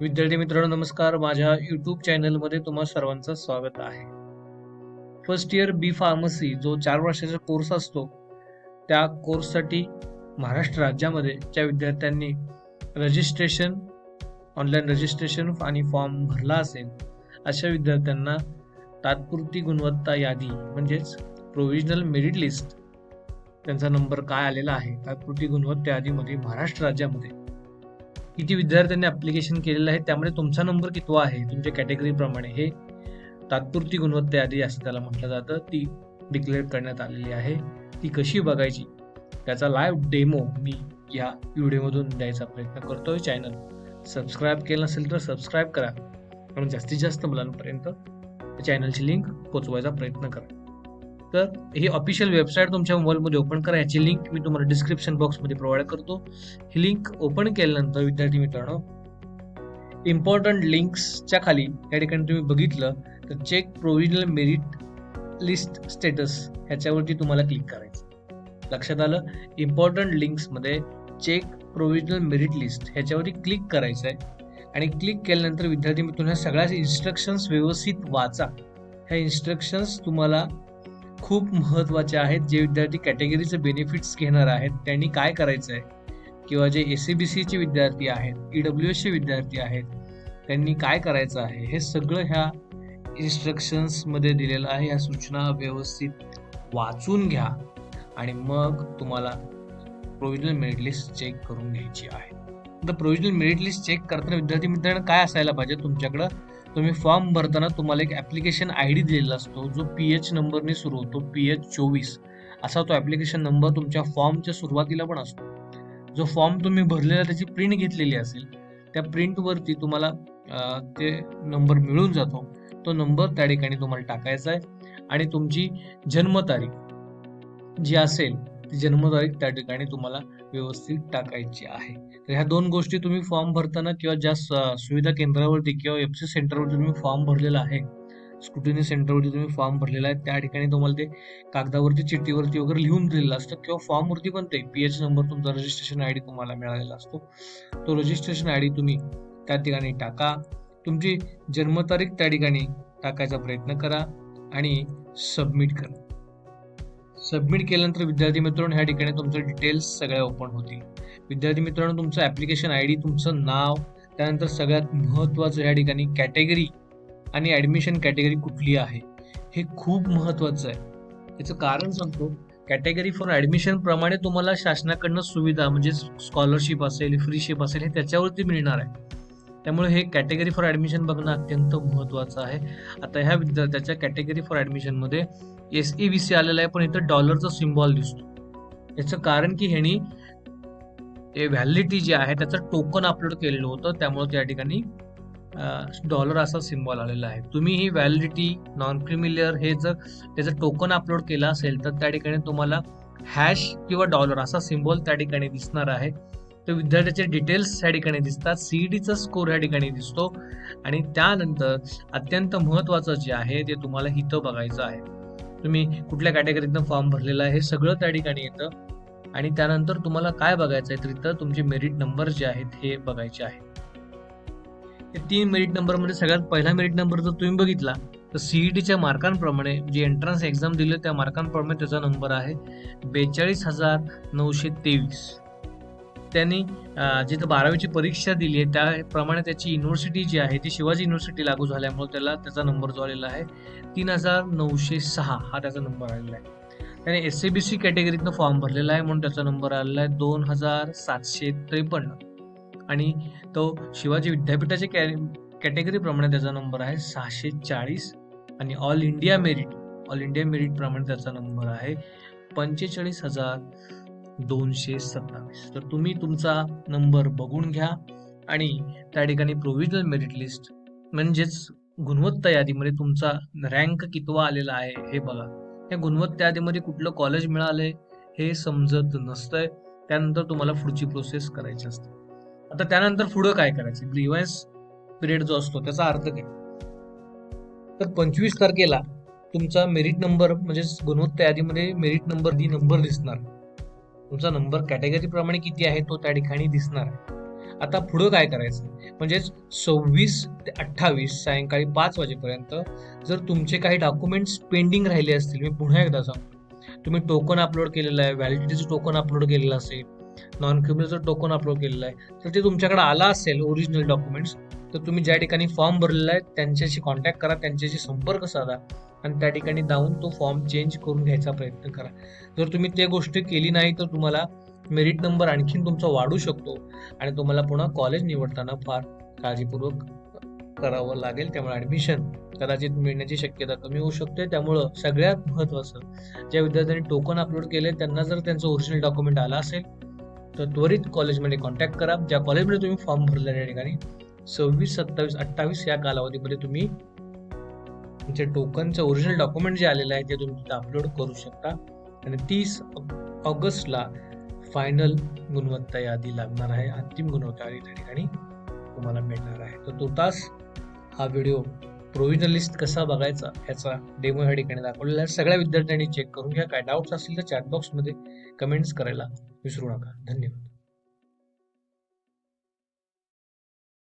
विद्यार्थी मित्रांनो नमस्कार. माझ्या यूट्यूब चॅनलमध्ये तुम्हा सर्वांचं स्वागत आहे. फर्स्ट इयर बी फार्मसी जो चार वर्षाचा कोर्स असतो त्या कोर्ससाठी महाराष्ट्र राज्यामध्ये ज्या विद्यार्थ्यांनी रजिस्ट्रेशन ऑनलाईन रजिस्ट्रेशन आणि फॉर्म भरला असेल अशा विद्यार्थ्यांना तात्पुरती गुणवत्ता यादी म्हणजेच प्रोव्हिजनल मेरिट लिस्ट त्यांचा नंबर काय आलेला आहे तात्पुरती गुणवत्ता यादीमध्ये महाराष्ट्र राज्यामध्ये किती विद्यार्थ्यांनी ॲप्लिकेशन केलेलं आहे त्यामध्ये तुमचा नंबर कितवा आहे? तुमच्या कॅटेगरीप्रमाणे हे तात्पुरती गुणवत्ता यादी असं त्याला म्हटलं जातं. ती डिक्लेअर करण्यात आलेली आहे. ती कशी बघायची? त्याचा लाईव्ह डेमो मी या व्हिडिओमधून द्यायचा प्रयत्न करतोय. चॅनल सबस्क्राईब केलं नसेल तर सबस्क्राईब करा. आणि जास्तीत जास्त मुलांपर्यंत चॅनलची लिंक पोचवायचा प्रयत्न करा. तर ही ऑफिशियल वेबसाईट तुमच्या मोबाईलमध्ये ओपन करा. याची लिंक मी तुम्हाला डिस्क्रिप्शन बॉक्समध्ये प्रोव्हाइड करतो. ही लिंक ओपन केल्यानंतर विद्यार्थी मित्रांनो इम्पॉर्टंट लिंक्सच्या खाली या ठिकाणी तुम्ही बघितलं तर check provisional merit list status ह्याच्यावरती तुम्हाला क्लिक करायचं. लक्षात आलं? इम्पॉर्टंट लिंक्समध्ये चेक प्रोव्हिजनल मेरिट लिस्ट ह्याच्यावरती क्लिक करायचं आहे आणि क्लिक केल्यानंतर विद्यार्थी मित्रांनो ह्या सगळ्या इन्स्ट्रक्शन्स व्यवस्थित वाचा. ह्या इन्स्ट्रक्शन्स तुम्हाला खूप महत्त्वाचे आहेत. जे विद्यार्थी कॅटेगरीचे बेनिफिट्स घेणार आहेत त्यांनी काय करायचं आहे किंवा जे एस सी बी सीचे विद्यार्थी आहेत ई डब्ल्यू एसचे विद्यार्थी आहेत त्यांनी काय करायचं आहे? हे सगळं ह्या इन्स्ट्रक्शन्समध्ये दिलेलं आहे. या सूचना व्यवस्थित वाचून घ्या आणि मग तुम्हाला प्रोव्हिजनल मेरिट लिस्ट चेक करून घ्यायची आहे. तर प्रोव्हिजनल मेरिट लिस्ट चेक करताना विद्यार्थी मित्रांनो काय असायला पाहिजे तुमच्याकडं? तुम्ही फॉर्म भरताना तुम्हाला एक ॲप्लिकेशन आय डी दिलेला असतो जो पी एच नंबरने सुरू होतो पी एच चोवीस. असा तो ॲप्लिकेशन नंबर तुमच्या फॉर्मच्या सुरुवातीला पण असतो. जो फॉर्म तुम्ही भरलेला त्याची प्रिंट घेतलेली असेल त्या प्रिंटवरती तुम्हाला ते नंबर मिळून जातो. तो नंबर त्या ठिकाणी तुम्हाला टाकायचा आहे. आणि तुमची जन्मतारीख जी असेल ती जन्मतारीख त्या ठिकाणी तुम्हाला व्यवस्थित टाकायची आहे. तर ह्या दोन गोष्टी तुम्ही फॉर्म भरताना किंवा ज्या स- सुविधा केंद्रावरती किंवा एफ सी सेंटरवरती तुम्ही फॉर्म भरलेला आहे स्क्रुटिनी सेंटरवरती तुम्ही फॉर्म भरलेला आहे त्या ठिकाणी तुम्हाला ते कागदावरती चिठ्ठीवरती वगैरे लिहून दिलेलं असतं. किंवा फॉर्मवरती पण ते पी एच नंबर तुमचा रजिस्ट्रेशन आय डी तुम्हाला मिळालेला असतो. तो रजिस्ट्रेशन आय डी तुम्ही त्या ठिकाणी टाका. तुमची जन्मतारीख त्या ठिकाणी टाकायचा प्रयत्न करा आणि सबमिट करा. सबमिट केल्यानंतर विद्यार्थी मित्रांनो ह्या ठिकाणी तुमचं डिटेल्स सगळ्या ओपन होतील. विद्यार्थी मित्रांनो तुमचं ॲप्लिकेशन आय डी तुमचं नाव त्यानंतर सगळ्यात महत्त्वाचं ह्या ठिकाणी कॅटेगरी आणि ॲडमिशन कॅटेगरी कुठली आहे हे खूप महत्त्वाचं आहे. याचं कारण सांगतो कॅटेगरी फॉर ॲडमिशनप्रमाणे तुम्हाला शासनाकडनं सुविधा म्हणजे स्कॉलरशिप असेल फ्रीशिप असेल हे त्याच्यावरती मिळणार आहे. त्यामुळे हे कॅटेगरी फॉर ॲडमिशन बघणं अत्यंत महत्त्वाचं आहे. आता ह्या विद्यार्थ्याच्या कॅटेगरी फॉर ॲडमिशनमध्ये एस ई बी सी आलेला आहे पण इथं डॉलरचा सिम्बॉल दिसतो. याचं कारण की ह्यांनी व्हॅलिडिटी जी आहे त्याचं टोकन अपलोड केलेलं होतं त्यामुळे त्या ठिकाणी डॉलर असा सिम्बॉल आलेला आहे. तुम्ही ही व्हॅलिडिटी नॉन क्रिमिलियर हे जर त्याचं टोकन अपलोड केलं असेल तर त्या ठिकाणी तुम्हाला हॅश किंवा डॉलर असा सिम्बॉल त्या ठिकाणी दिसणार आहे. तर विद्यार्थ्याचे डिटेल्स या ठिकाणी दिसतात सीईडीचा स्कोर या ठिकाणी दिसतो. आणि त्यानंतर अत्यंत महत्त्वाचं जे आहे ते तुम्हाला इथं बघायचं आहे. तुम्ही कुठल्या कॅटेगरीतनं फॉर्म भरलेला आहे हे सगळं त्या ठिकाणी येतं. आणि त्यानंतर तुम्हाला काय बघायचं आहे तर इथं तुमचे मेरिट नंबर जे आहेत हे बघायचे आहेत हे तीन मेरिट नंबरमध्ये म्हणजे सगळ्यात पहिला मेरिट नंबर जर तुम्ही बघितला तर सीईटीच्या मार्कांप्रमाणे जी एंट्रन्स एक्झाम दिली त्या मार्कांप्रमाणे त्याचा नंबर आहे बेचाळीस हजार नऊशे तेवीस. त्यांनी जिथं बारावीची परीक्षा दिली आहे त्याप्रमाणे त्याची युनिव्हर्सिटी जी आहे ती शिवाजी युनिव्हर्सिटी लागू झाल्यामुळे त्याला त्याचा नंबर जो आलेला आहे तीन हजार नऊशे सहा हा त्याचा नंबर आलेला आहे. त्याने एस सी बी सी कॅटेगरीतनं फॉर्म भरलेला आहे म्हणून त्याचा नंबर आलेला आहे दोन हजार सातशे त्रेपन्न. आणि तो शिवाजी विद्यापीठाच्या कॅ कॅटेगरीप्रमाणे त्याचा नंबर आहे सहाशे चाळीस. आणि all India merit all India मेरिटप्रमाणे त्याचा नंबर आहे पंचेचाळीस हजार दोनशे सत्तावीस. तर तुम्ही तुमचा नंबर बघून घ्या आणि त्या ठिकाणी प्रोव्हिजनल मेरिट लिस्ट म्हणजेच गुणवत्ता यादीमध्ये तुमचा रँक कितवा आलेला आहे हे बघा. या गुणवत्ता यादीमध्ये कुठलं कॉलेज मिळालंय हे समजत नसतंय. त्यानंतर तुम्हाला पुढची प्रोसेस करायची असते. आता त्यानंतर पुढं काय करायचं? ग्रीवन्स पिरियड जो असतो त्याचा अर्थ काय? तर पंचवीस तारखेला तुमचा मेरिट नंबर म्हणजे गुणवत्ता यादीमध्ये मेरिट नंबर दी नंबर दिसणार. तुमचा नंबर कॅटेगरीप्रमाणे किती आहे तो त्या ठिकाणी दिसणार आहे. आता पुढं काय करायचं? म्हणजेच सव्वीस ते अठ्ठावीस सायंकाळी पाच वाजेपर्यंत जर तुमचे काही डॉक्युमेंट्स पेंडिंग राहिले असतील मी पुन्हा एकदा सांगतो. तुम्ही टोकन अपलोड केलेलं आहे व्हॅलिडिटीचं टोकन अपलोड केलेलं असेल नॉन क्रिमिनलचं टोकन अपलोड केलेलं आहे तर ते तुमच्याकडे आला असेल ओरिजिनल डॉक्युमेंट्स तर तुम्ही ज्या ठिकाणी फॉर्म भरलेला आहे त्यांच्याशी कॉन्टॅक्ट करा त्यांच्याशी संपर्क साधा. आणि त्या ठिकाणी जाऊन तो फॉर्म चेंज करून घ्यायचा प्रयत्न करा. जर तुम्ही ते गोष्ट केली नाही तर तुम्हाला मेरिट नंबर आणखीन तुमचा वाढू शकतो आणि तुम्हाला पुन्हा कॉलेज निवडताना फार काळजीपूर्वक करावं लागेल. त्यामुळे ॲडमिशन कदाचित मिळण्याची शक्यता कमी होऊ शकते. त्यामुळं सगळ्यात महत्त्वाचं ज्या विद्यार्थ्यांनी टोकन अपलोड केले त्यांना जर त्यांचं ओरिजिनल डॉक्युमेंट आलं असेल तर त्वरित कॉलेजमध्ये कॉन्टॅक्ट करा. ज्या कॉलेजमध्ये तुम्ही फॉर्म भरलेल्या ठिकाणी सव्वीस सत्तावीस अठ्ठावीस या कालावधीमध्ये तुम्ही तुमचे टोकनचं ओरिजिनल डॉक्युमेंट जे आलेलं आहे ते तुम्ही तिथं अपलोड करू शकता. आणि तीस ऑगस्टला फायनल गुणवत्ता यादी लागणार आहे. अंतिम गुणवत्ता यादी त्या ठिकाणी तुम्हाला मिळणार आहे. तर तो तास हा व्हिडिओ प्रोविजनलिस्ट कसा बघायचा याचा डेमो ह्या ठिकाणी दाखवलेला आहे. सगळ्या विद्यार्थ्यांनी चेक करून घ्या. काय डाऊट्स असतील तर चॅटबॉक्समध्ये कमेंट्स करायला विसरू नका. धन्यवाद.